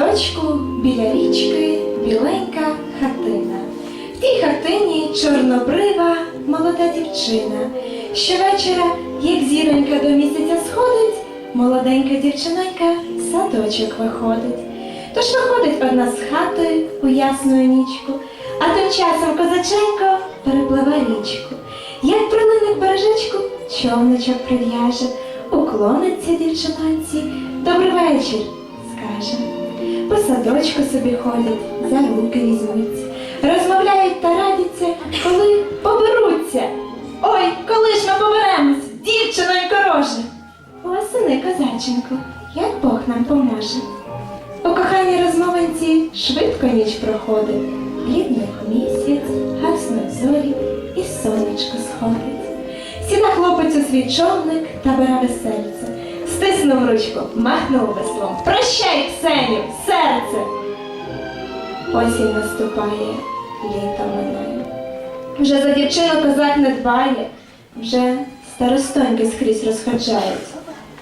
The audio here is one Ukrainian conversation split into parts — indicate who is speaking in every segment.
Speaker 1: садочку біля річки біленька хатина. В тій хатині чорнобрива молода дівчина. Щовечора, як зіронька до місяця сходить, молоденька дівчинонька в садочок виходить. Тож виходить одна з хати у ясну нічку, а тим часом козаченько перепливе річку. Як прилине к бережечку, човничок прив'яже, уклониться дівчинонці, добрий вечір, скаже. Садочку собі ходять, за руки візьмуться, розмовляють та радяться, коли поберуться. Ой, коли ж ми поберемось, дівчино й короже. Осени, козаченько, як Бог нам поможе. У коханій розмовинці швидко ніч проходить, блідний місяць, гаснуть зорі і сонечко сходить. Сіда хлопець у свій човник та бере весельце, стиснув ручку, махнув веслом. Прощай, Ксеню, серце! Осінь наступає, літо минає. Вже за дівчину козак не дбає, вже старостоньки скрізь розходжаються.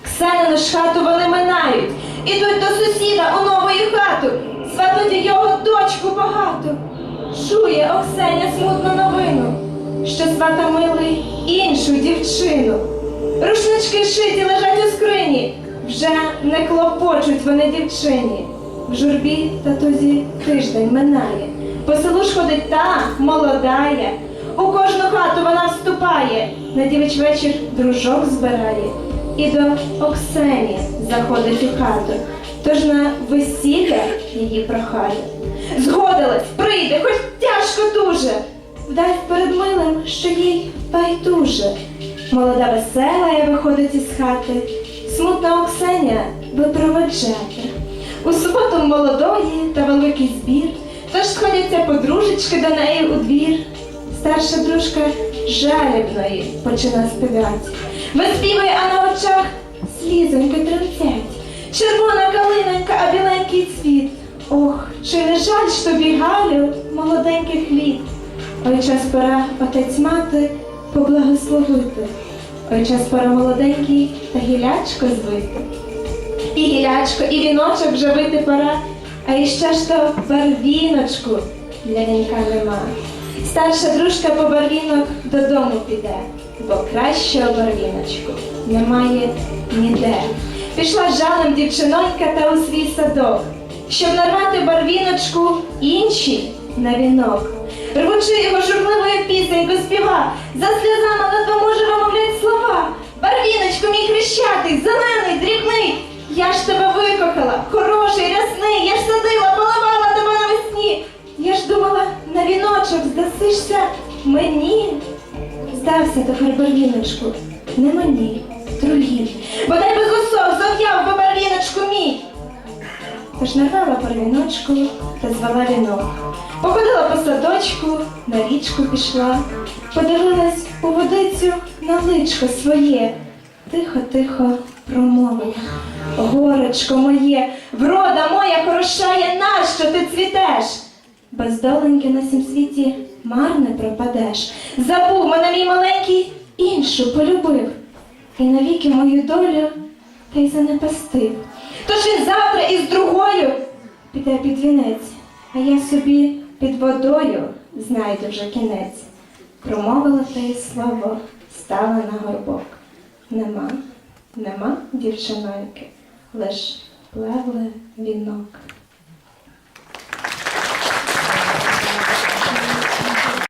Speaker 1: Ксенину ж хату вони минають, ідуть до сусіда у новою хату, сватуть його дочку багату. Чує Оксеня смутну новину, що свата милий іншу дівчину. Рушнички шиті лежать у скрині, вже не клопочуть вони дівчині. В журбі татузі тиждень минає, по селу ж ходить та молодая. У кожну хату вона вступає, на дівич вечір дружок збирає. І до Оксені заходить у хату, тож на весілля її прохає. Згодилась, прийде, хоч тяжко дуже, вдасть перед милим, що їй байдуже. Молода весела виходить із хати, смутна Оксеня випроводжати. У суботу молодої та великий збір, тож сходяться подружечки до неї у двір. Старша дружка жалібної почина співати. Виспівує, а на очах слізоньки тремтять. Червона калинонька, а біленький цвіт. Ох, чи не жаль ж тобі, Галю, молоденьких літ? Ой, час пора отець мати поблагословити. Час молоденький та гілячко звити. І гілячко, і віночок вже вити пора, а іще ж то барвіночку для вінка нема. Старша дружка по барвінок додому піде, бо кращого барвіночку немає ніде. Пішла жалем дівчинонька та у свій садок, щоб нарвати барвіночку іншій на вінок. Рвучи його журливою пісеньку співа, за сльозами вимовлять слова. Барвіночку, мій хрещатий, зелений, дрібний. Я ж тебе викохала, хороший, рясний, я ж садила, поливала тебе навесні. Я ж думала, на віночок здасишся мені. Здався тепер барвіночку, не мені, другим. Бодай би кусок зав'яв би барвіночку мій. Тож нарвала барвіночку та звела вінок. Походила по садочку, на річку пішла, подивилась у водицю на личко своє. Тихо-тихо промовила. Горечко моє, врода моя хорошає, нащо ти цвітеш? Без доленьки на сім світі марне пропадеш. Забув мене мій маленький, іншу полюбив. І навіки мою долю та й занепастив. Тож він завтра із другою піде під вінець, а я собі під водою знайду вже кінець. Промовила те слово, стала на горбок. Нема, нема дівчиноньки, лиш плевли вінок.